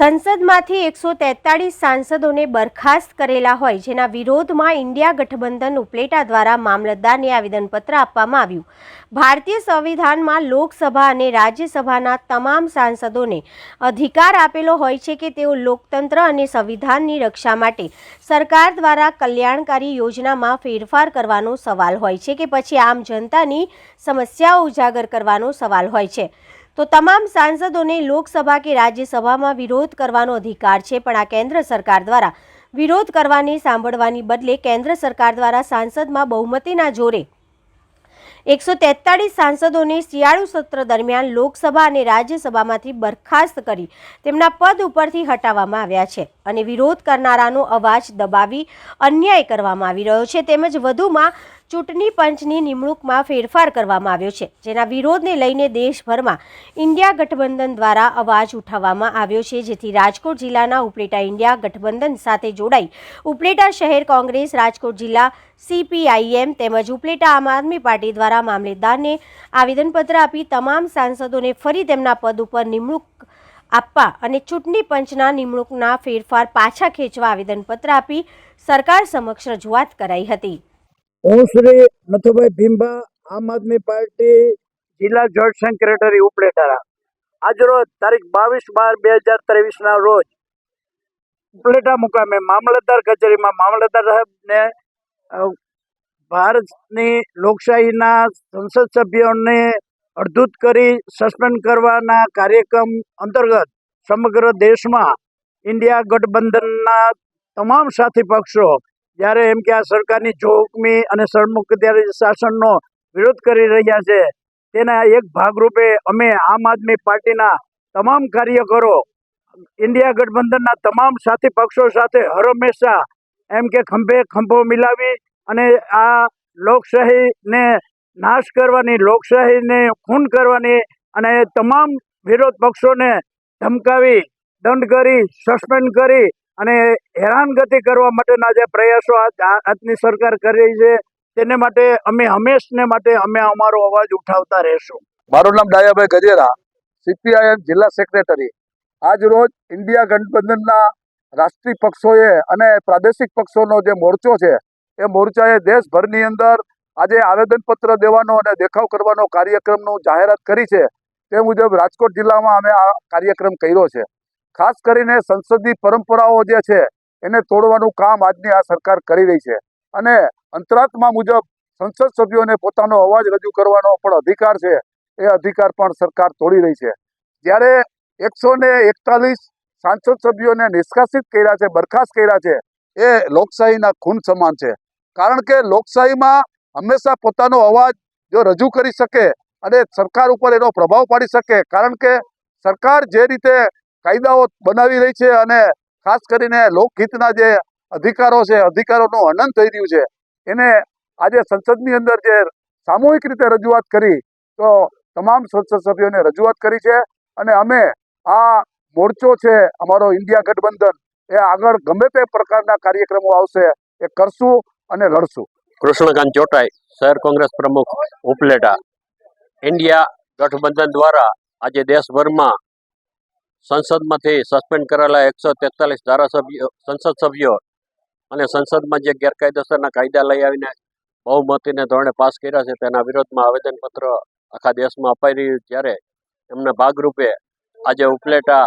સંસદમાંથી એકસો તેતાળીસ સાંસદોને બરખાસ્ત કરેલા હોય, જેના વિરોધમાં ઇન્ડિયા ગઠબંધન ઉપલેટા દ્વારા મામલતદારને આવેદનપત્ર આપવામાં આવ્યું. ભારતીય સંવિધાનમાં લોકસભા અને રાજ્યસભાના તમામ સાંસદોને અધિકાર આપેલો હોય છે કે તેઓ લોકતંત્ર અને સંવિધાનની રક્ષા માટે સરકાર દ્વારા કલ્યાણકારી યોજનામાં ફેરફાર કરવાનો સવાલ હોય છે કે પછી આમ જનતાની સમસ્યાઓ ઉજાગર કરવાનો સવાલ હોય છે. તો તમામ સાંસદોને લોકસભા કે રાજ્યસભામાં વિરોધ કરવાનો અધિકાર છે, પણ આ કેન્દ્ર સરકાર દ્વારા વિરોધ કરવાની સાંભળવાની બદલે કેન્દ્ર સરકાર દ્વારા સાંસદમાં બહુમતીના જોરે એકસો તેતાળીસ સાંસદોને શિયાળુ સત્ર દરમિયાન લોકસભા અને રાજ્યસભામાંથી બરખાસ્ત કરી તેમના પદ ઉપરથી હટાવવામાં આવ્યા છે અને વિરોધ કરનારાનો અવાજ દબાવી અન્યાય કરવામાં આવી રહ્યો છે. તેમજ વધુમાં ચૂંટણી પંચની નિમણૂકમાં ફેરફાર કરવામાં આવ્યો છે, જેના વિરોધને લઈને દેશભરમાં ઇન્ડિયા ગઠબંધન દ્વારા અવાજ ઉઠાવવામાં આવ્યો છે, જેથી રાજકોટ જિલ્લાના ઉપલેટા ઇન્ડિયા ગઠબંધન સાથે જોડાઈ ઉપલેટા શહેર કોંગ્રેસ, રાજકોટ જિલ્લા સીપીઆઈએમ તેમજ ઉપલેટા આમ આદમી પાર્ટી દ્વારા મામલેદારને આવેદનપત્ર આપી તમામ સાંસદોને ફરી તેમના પદ ઉપર નિમણૂક આપવા અને ચૂંટણી પંચના નિમણૂકના ફેરફાર પાછા ખેંચવા આવેદનપત્ર આપી સરકાર સમક્ષ રજૂઆત કરાઈ હતી. હું શ્રી નથુભાઈ ભીમભા, આમ આદમી પાર્ટી જિલ્લા જોઈન્ટ સેક્રેટરી ઉપલેટારા. આજરોજ તારીખ બાવીસ બાર બે હજાર ત્રેવીસના રોજ ઉપલેટા મુકામે મામલતદાર કચેરીમાં મામલતદાર સાહેબને ભારતની લોકશાહીના સંસદ સભ્યોને અડધૂત કરી સસ્પેન્ડ કરવાના કાર્યક્રમ અંતર્ગત સમગ્ર દેશમાં ઇન્ડિયા ગઠબંધનના તમામ સાથી પક્ષો જ્યારે એમ કે આ સરકારની જોખમી અને સરમુખત્યારી શાસનનો વિરોધ કરી રહ્યા છે, તેના એક ભાગરૂપે અમે આમ આદમી પાર્ટીના તમામ કાર્યકરો, ઇન્ડિયા ગઠબંધનના તમામ સાથી પક્ષો સાથે હર હંમેશા એમ કે ખંભે ખંભો મિલાવી અને આ લોકશાહીને નાશ કરવાની, લોકશાહીને ખૂન કરવાની અને તમામ વિરોધ પક્ષોને ધમકાવી, દંડ કરી, સસ્પેન્ડ કરી અને હેરાનગતિ કરવા માટેના જે પ્રયાસો આજની સરકાર કરી છે, તેને માટે અમે હંમેશને માટે અમે અમારો અવાજ ઉઠાવતા રહેશું. મારું નામ ડાયાભાઈ ગજેરા સીપીઆઈએમ જિલ્લા સેક્રેટરી આજ રોજ ઇન્ડિયા ગઠબંધનના રાષ્ટ્રીય પક્ષોએ અને પ્રાદેશિક પક્ષોનો જે મોરચો છે, એ મોરચાએ દેશભરની અંદર આજે આવેદનપત્ર દેવાનો અને દેખાવ કરવાનો કાર્યક્રમનું જાહેરાત કરી છે. તે મુજબ રાજકોટ જિલ્લામાં અમે આ કાર્યક્રમ કર્યો છે. ખાસ કરીને સંસદની પરંપરાઓ જે છે, એને તોડવાનું કામ આજની આ સરકાર કરી રહી છે. અને અંતરાત્મા મુજબ સંસદ સભ્યોને પોતાનો અવાજ રજૂ કરવાનો પણ અધિકાર છે. એ અધિકાર પણ સરકાર તોડી રહી છે. જ્યારે એકસો ને એકતાલીસ સાંસદ સભ્યોને નિષ્કાસિત કર્યા છે, બરખાસ્ત કર્યા છે, એ લોકશાહીના ખૂન સમાન છે. કારણ કે લોકશાહીમાં હંમેશા પોતાનો અવાજ જો રજૂ કરી શકે અને સરકાર ઉપર એનો પ્રભાવ પાડી શકે, કારણ કે સરકાર જે રીતે કાયદાઓ બનાવી રહી છે અને ખાસ કરીને લોકહિતના જે અધિકારો છે, અધિકારોનું હનન થઈ રહ્યું છે, એને આજે સંસદની અંદર જે સામૂહિક રીતે રજૂઆત કરી, તો તમામ સંસદ સભ્યોને રજૂઆત કરી છે અને અમે આ મોરચો છે, અમારો ઇન્ડિયા ગઠબંધન, એ આગળ ગમે તે પ્રકારના કાર્યક્રમો આવશે, એ કરશું અને લડશું. કૃષ્ણકાંત ચોટાઈ, શહેર કોંગ્રેસ પ્રમુખ ઉપલેટા. ઇન્ડિયા ગઠબંધન દ્વારા આજે દેશભરમાં સંસદમાંથી સસ્પેન્ડ કરેલા એકસો તેતાલીસ ધારાસભ્યો, સંસદ સભ્યો અને સંસદમાં જે ગેરકાયદેસરના કાયદા લઈ આવીને બહુમતીને ધોરણે પાસ કર્યા છે, તેના વિરોધમાં આવેદનપત્ર આખા દેશમાં અપાઈ રહ્યું ત્યારે એમના ભાગરૂપે આજે ઉપલેટા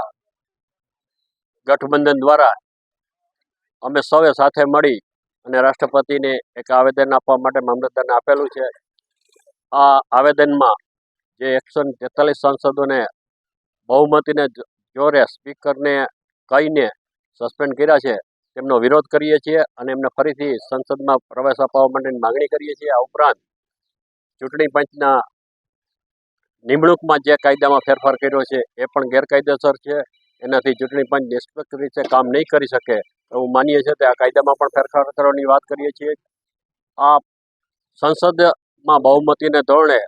ગઠબંધન દ્વારા અમે સૌએ સાથે મળી અને રાષ્ટ્રપતિને એક આવેદન આપવા માટે મામલતદારને આપેલું છે. આ આવેદનમાં જે એકસો તેતાલીસ સાંસદોને બહુમતીને જોરે સ્પીકરને કહીને સસ્પેન્ડ કર્યા છે. તેમનો વિરોધ કરીએ છીએ અને એમને ફરીથી સંસદમાં પ્રવેશ અપાવવા માટેની માગણી કરીએ છીએ. આ ઉપરાંત ચૂંટણી પંચના નિમણૂકમાં જે કાયદામાં ફેરફાર કર્યો છે એ પણ ગેરકાયદેસર છે. એનાથી ચૂંટણી પંચ નિષ્પક્ષ રીતે કામ નહીં કરી શકે એવું માનીએ છીએ. તે આ કાયદામાં પણ ફેરફાર કરવાની વાત કરીએ છીએ. આ સંસદમાં બહુમતીને ધોરણે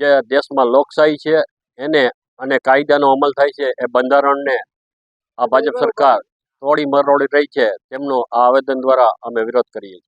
જે દેશમાં લોકશાહી છે એને અને કાયદાનો અમલ થાય છે એ બંધારણને આ ભાજપ સરકાર તોડી મરોડી રહી છે તેમનો આ આવેદન દ્વારા અમે વિરોધ કરીએ છીએ.